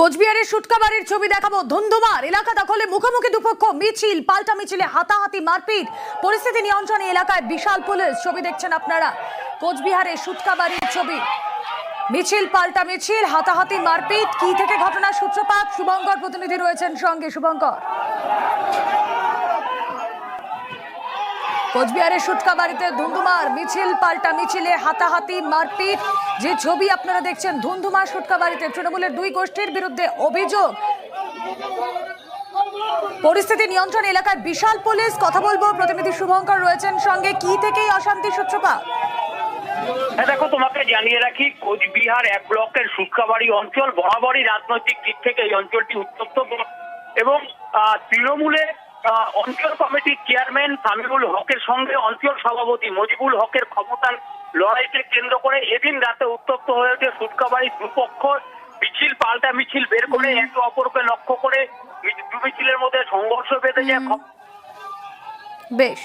কোচবিহারের সুটকাবাড়ির ছবি দেখাবো। ধুন্ধুমার এলাকা দখলে মুখোমুখি দুপক্ষ, মিছিল পাল্টা মিছিলে হাতাহাতি মারপিট। পরিস্থিতি নিয়ন্ত্রণে এলাকায় বিশাল পুলিশ। ছবি দেখছেন আপনারা। কোচবিহারের সুটকাবাড়ির ছবি। মিছিল পাল্টা মিছিল হাতাহাতি মারপিট। কি থেকে ঘটনা সূত্রপাত? শুভঙ্কর প্রতিনিধি রয়েছেন সঙ্গে। শুভঙ্কর। কোচবিহারের সুটকা বাড়িতে ধুন্ধুমার মিছিল পাল্টা মিছিলে হাতাহাতি মারপিট। যে ছবি আপনারা দেখছেন ধুন্ধুমার সুটকা বাড়িতে তৃণমূলের দুই গোষ্ঠীর বিরুদ্ধে অভিযোগ। পরিস্থিতি নিয়ন্ত্রণ এলাকার বিশাল পুলিশ কথা বলব। প্রতিনিধি শুভঙ্কর রয়েছেন সঙ্গে। কি থেকেই অশান্তি সূত্রপাত? হ্যাঁ দেখো তোমাকে জানিয়ে রাখি কোচবিহার এক ব্লকের সুটকাবাড়ি অঞ্চল বরাবরই রাজনৈতিক দিক থেকে এই অঞ্চলটি উত্তপ্ত। এবং আহ, তৃণমূলে আহ, অঞ্চল কমিটি চেয়ারম্যান সামিউল হকের সঙ্গে অঞ্চল সভাপতি মজিবুল হকের ক্ষমতার লড়াইকে কেন্দ্র করে এদিন রাতে উত্তপ্ত হয়ে ওঠে দুপক্ষ। মিছিল পাল্টা মিছিল বের করে একে অপরকে লক্ষ্য করে মিছিলের মধ্যে সংঘর্ষ বেঁধে যায়। বেশ।